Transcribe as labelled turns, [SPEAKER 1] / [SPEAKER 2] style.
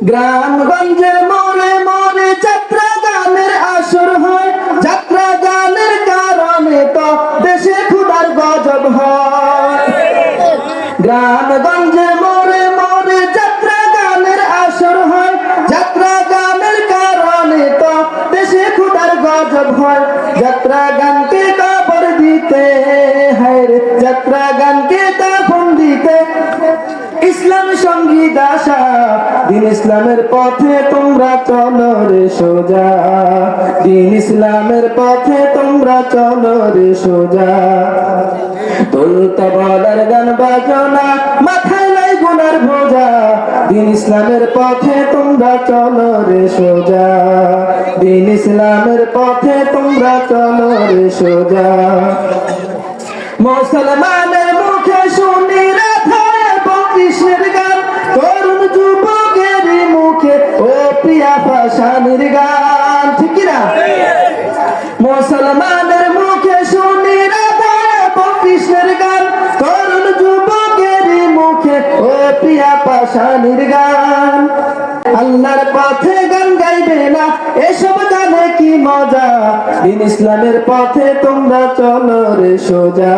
[SPEAKER 1] গ্রামগঞ্জে মরে মরে যাত্রা গানের আসর হয়। যাত্রা গানের কারণে তো দেশে ক্ষুদার গজব হয়। গ্রামগঞ্জে মরে মরে যাত্রা গানের আসর হয়। যাত্রা গানের কারণে তো দেশে ক্ষুদার গজব হয়। যাত্রা গানকে কবর দিতে, হায় যাত্রা গানকে দাফন দিতে। ইসলাম সংগীত আশা দিন ইসলামের পথে তোমরা চলো রে সোজা। দিন ইসলামের পথে তোমরা চলো রে সোজা। তুলতে বলার গান বাজনা, মাথায় লাই গুনার ভোজা দিন ইসলামের পথে তোমরা চলো রে সোজা। দিন ইসলামের পথে তোমরা চলো রে সোজা। মুসলমানের গান ঠিক কি না মুসলমানের মুখে শুনি কৃষ্ণের গান, তরুণ যুবকের মুখে ও প্রিয়া পাশানির গান। আল্লাহর পথে গান গাইবে না, এসব গানে কি মজা? দিন ইসলামের পথে তোমরা চলো রে সোজা।